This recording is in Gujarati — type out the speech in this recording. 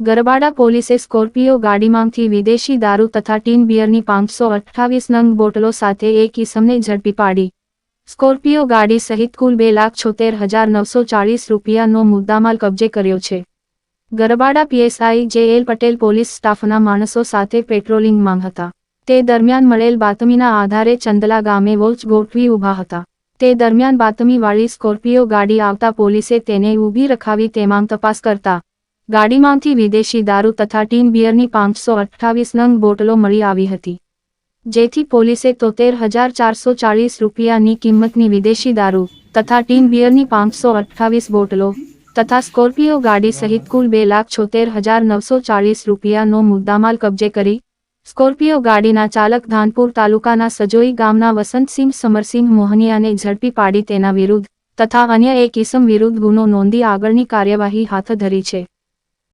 ગરબાડા પોલીસે સ્કોર્પિયો ગાડીમાંથી વિદેશી દારૂ તથા ટીન બિયરની પાંચસો અઠ્ઠાવીસ નંગ બોટલો સાથે એક ઇસમને ઝડપી પાડી. સ્કોર્પિયો ગાડી સહિત કુલ બે લાખ છોતેર હજાર નવસો ચાળીસ રૂપિયાનો મુદ્દામાલ કબજે કર્યો છે. Garbada PSI J L Patel police સ્ટાફના માણસો સાથે પેટ્રોલિંગમાં હતા. તે દરમિયાન મળેલ બાતમીના આધારે ચંદલા ગામે વોચ ગોઠવી ઊભા હતા. તે દરમિયાન બાતમીવાળી સ્કોર્પિયો ગાડી આવતા પોલીસે તેને ઊભી રખાવી તેમાં તપાસ કરતા ગાડીમાંથી વિદેશી દારૂ તથા ટીન બિયરની પાંચસો અઠ્ઠાવીસ નંગ બોટલો મળી આવી હતી. જેથી પોલીસે તોતેર હજાર ચારસો ચાળીસ રૂપિયાની કિંમતની વિદેશી દારૂ તથા ટીન બિયરની પાંચસો અઠ્ઠાવીસ બોટલો તથા સ્કોર્પિયો ગાડી સહિત કુલ બે લાખ છોતેર હજાર નવસો ચાળીસ રૂપિયાનો મુદ્દામાલ કબજે કરી સ્કોર્પિયો ગાડીના ચાલક ધાનપુર તાલુકાના સજોઈ ગામના વસંતસિંહ સમરસિંહ મોહનિયાને ઝડપી પાડી તેના વિરુદ્ધ તથા અન્ય એક ઇસમ વિરુદ્ધ ગુનો નોંધી આગળની કાર્યવાહી હાથ ધરી છે.